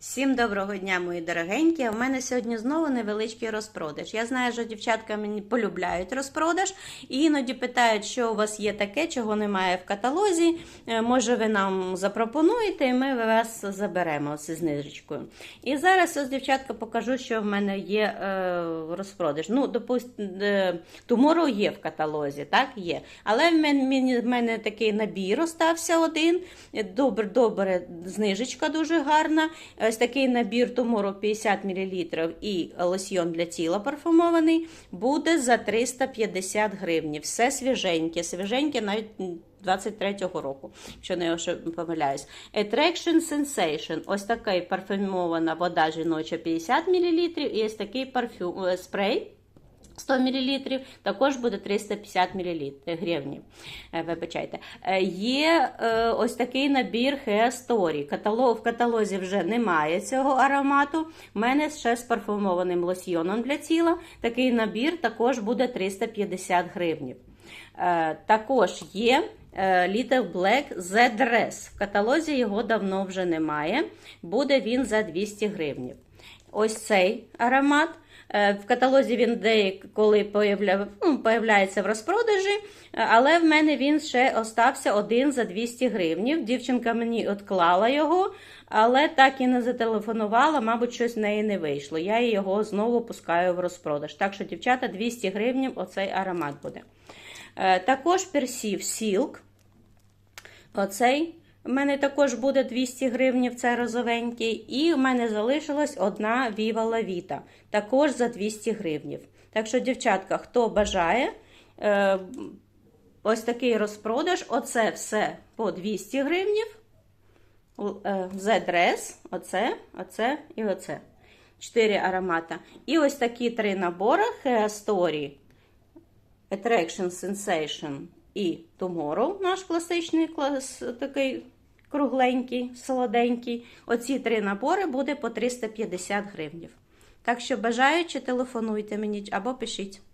Всім доброго дня, мої дорогенькі. У мене сьогодні знову невеличкий розпродаж. Я знаю, що дівчатка мені полюбляють розпродаж і іноді питають, що у вас є таке, чого немає в каталозі. Е, Може, ви нам запропонуєте, і ми вас заберемо зі знижечкою. І зараз ось дівчатка покажу, що в мене є е, розпродаж. Ну, допустимо, Tomorrow є в каталозі, так є. Але в мене, в мене такий набір остався один. Добре, добре, знижечка дуже гарна. Ось такий набір тумору 50 мл і лосьйон для тіла парфумований буде за 350 гривень. Все свіженьке, свіженьке навіть 23-го року, якщо не помиляюсь. Attraction Sensation. Ось такий парфюмована вода жіноча 50 мл і ось такий парфюм, е, спрей. 100 мл, також буде 350 мл гривні. Е, Вибачайте. Е, Є е, ось такий набір. Каталог, в каталозі вже немає цього аромату. У мене ще з парфумованим лосьйоном для тіла. Такий набір також буде 350 гривень. Е, Також є е, Little Black The Dress. В каталозі його давно вже немає. Буде він за 200 гривень. Ось цей аромат. Е, В каталозі він деколи ну, появляється в розпродажі, але в мене він ще остався один за 200 гривнів. Дівчинка мені відклала його, але так і не зателефонувала, мабуть, щось в неї не вийшло. Я його знову пускаю в розпродаж. Так що, дівчата, 200 гривнів оцей аромат буде. Е, Також персів Silk. Оцей у мене також буде 200 гривень, це розовенький. І у мене залишилась одна Viva La Vita, також за 200 гривень. Так що, дівчатка, хто бажає, е, ось такий розпродаж, оце все по 200 гривнів. Z-Dress, оце, оце і оце. Чотири аромата. І ось такі три набори Story, Attraction Sensation і Tomorrow, наш класичний клас, такий кругленький, солоденький. Оці три набори буде по 350 гривнів. Так що бажаючи, телефонуйте мені або пишіть.